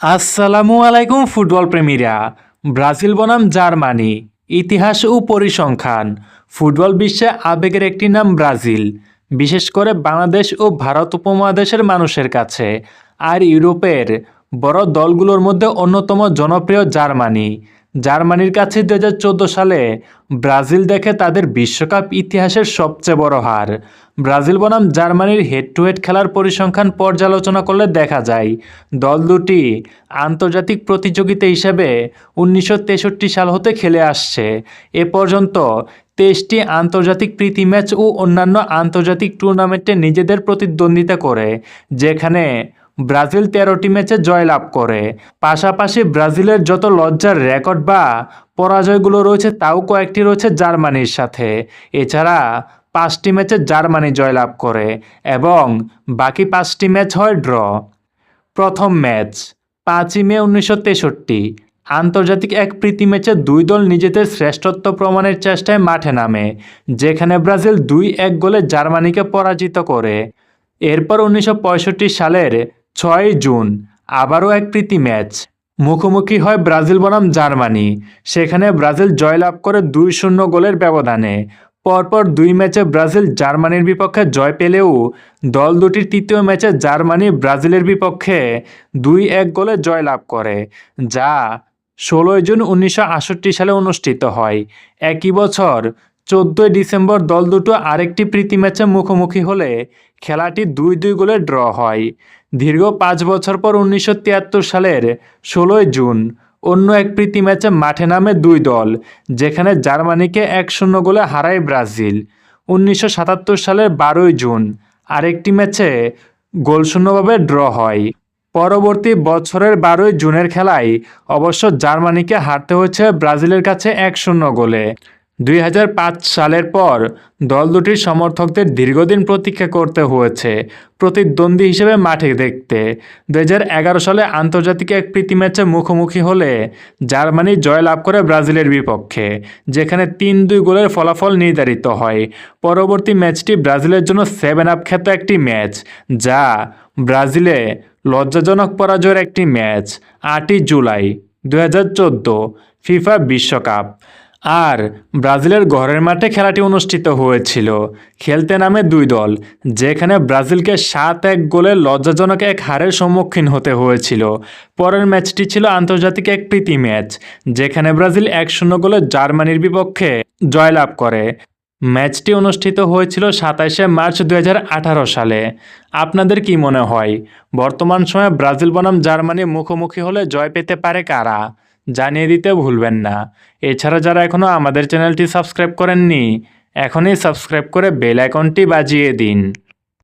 আসসালামু আলাইকুম, ফুটবল প্রেমীরা। ব্রাজিল বনাম জার্মানি, ইতিহাস ও পরিসংখ্যান। ফুটবল বিশ্বে আবেগের একটি নাম ব্রাজিল। বিশেষ করে বাংলাদেশ ও ভারত উপমহাদেশের মানুষের কাছে। আর ইউরোপের বড় দলগুলোর মধ্যে অন্যতম জনপ্রিয় জার্মানি। জার্মানির কাছে দু হাজার চোদ্দ সালে ব্রাজিল দেখে তাদের বিশ্বকাপ ইতিহাসের সবচেয়ে বড় হার। ব্রাজিল বনাম জার্মানির হেড টু হেড খেলার পরিসংখ্যান পর্যালোচনা করলে দেখা যায়, দল দুটি আন্তর্জাতিক প্রতিযোগিতা হিসেবে উনিশশো তেষট্টি সাল হতে খেলে আসছে। এ পর্যন্ত তেইশটি আন্তর্জাতিক প্রীতি ম্যাচ ও অন্যান্য আন্তর্জাতিক টুর্নামেন্টে নিজেদের প্রতিদ্বন্দ্বিতা করে, যেখানে ব্রাজিল তেরোটি ম্যাচে জয়লাভ করে। পাশাপাশি ব্রাজিলের যত লজ্জার রেকর্ড বা পরাজয়গুলো রয়েছে, তাও কয়েকটি রয়েছে জার্মানির সাথে। এছাড়া পাঁচটি ম্যাচে জার্মানি জয়লাভ করে এবং বাকি পাঁচটি ম্যাচ হয় ড্র। প্রথম ম্যাচ, পাঁচই মে উনিশশো তেষট্টি। আন্তর্জাতিক এক প্রীতি ম্যাচে দুই দল নিজেদের শ্রেষ্ঠত্ব প্রমাণের চেষ্টায় মাঠে নামে, যেখানে ব্রাজিল দুই এক গোলে জার্মানিকে পরাজিত করে। এরপর উনিশশো পঁয়ষট্টি সালের ছয় জুন, আবারও এক প্রীতি ম্যাচ। মুখোমুখি হয় ব্রাজিল বনাম জার্মানি। সেখানে ব্রাজিল জয়লাভ করে দুই শূন্য গোলের ব্যবধানে। পরপর দুই ম্যাচে ব্রাজিল জার্মানির বিপক্ষে জয় পেলেও দল দুটির তৃতীয় ম্যাচে জার্মানি ব্রাজিলের বিপক্ষে দুই এক গোলে জয়লাভ করে, যা ষোলোই জুন উনিশশো আটষট্টি সালে অনুষ্ঠিত হয়। একই বছর চোদ্দোই ডিসেম্বর দল দুটো আরেকটি প্রীতি ম্যাচে মুখোমুখি হলে খেলাটি দুই দুই গোলে ড্র হয়। দীর্ঘ পাঁচ বছর পর উনিশশো তিয়াত্তর সালের ষোলোই জুন অন্য এক প্রীতি ম্যাচে মাঠে নামে দুই দল, যেখানে জার্মানিকে এক শূন্য গোলে হারায় ব্রাজিল। উনিশশো সাতাত্তর সালের বারোই জুন আরেকটি ম্যাচে গোলশূন্যভাবে ড্র হয়। পরবর্তী বছরের বারোই জুনের খেলায় অবশ্য জার্মানিকে হারতে হয়েছে ব্রাজিলের কাছে এক শূন্য গোলে। দুই হাজার পাঁচ সালের পর দল দুটির সমর্থকদের দীর্ঘদিন প্রতীক্ষা করতে হয়েছে, প্রতিদ্বন্দ্বী হিসেবে মাঠে দেখতে। দুই হাজার এগারো সালে আন্তর্জাতিক এক প্রীতি ম্যাচে মুখোমুখি হলে জার্মানি জয়লাভ করে ব্রাজিলের বিপক্ষে, যেখানে তিন দুই গোলের ফলাফল নির্ধারিত হয়। পরবর্তী ম্যাচটি ব্রাজিলের জন্য সেভেন আপ খ্যাত একটি ম্যাচ, যা ব্রাজিলে লজ্জাজনক পরাজয়ের একটি ম্যাচ, আটই জুলাই দু হাজার চোদ্দ, ফিফা বিশ্বকাপ। আর ব্রাজিলের ঘরের মাঠে খেলাটি অনুষ্ঠিত হয়েছিল। খেলতে নামে দুই দল, যেখানে ব্রাজিলকে সাত এক গোলে লজ্জাজনক এক হারের সম্মুখীন হতে হয়েছিল। পরের ম্যাচটি ছিল আন্তর্জাতিক এক প্রীতি ম্যাচ, যেখানে ব্রাজিল এক শূন্য গোলে জার্মানির বিপক্ষে জয়লাভ করে। ম্যাচটি অনুষ্ঠিত হয়েছিল সাতাইশে মার্চ দুই হাজার আঠারো সালে। আপনাদের কি মনে হয়, বর্তমান সময়ে ব্রাজিল বনাম জার্মানি মুখোমুখি হলে জয় পেতে পারে কারা? জানিয়ে দিতে ভুলবেন না। এছাড়া যারা এখনও আমাদের চ্যানেলটি সাবস্ক্রাইব করেননি, এখনই সাবস্ক্রাইব করে বেল আইকনটি বাজিয়ে দিন।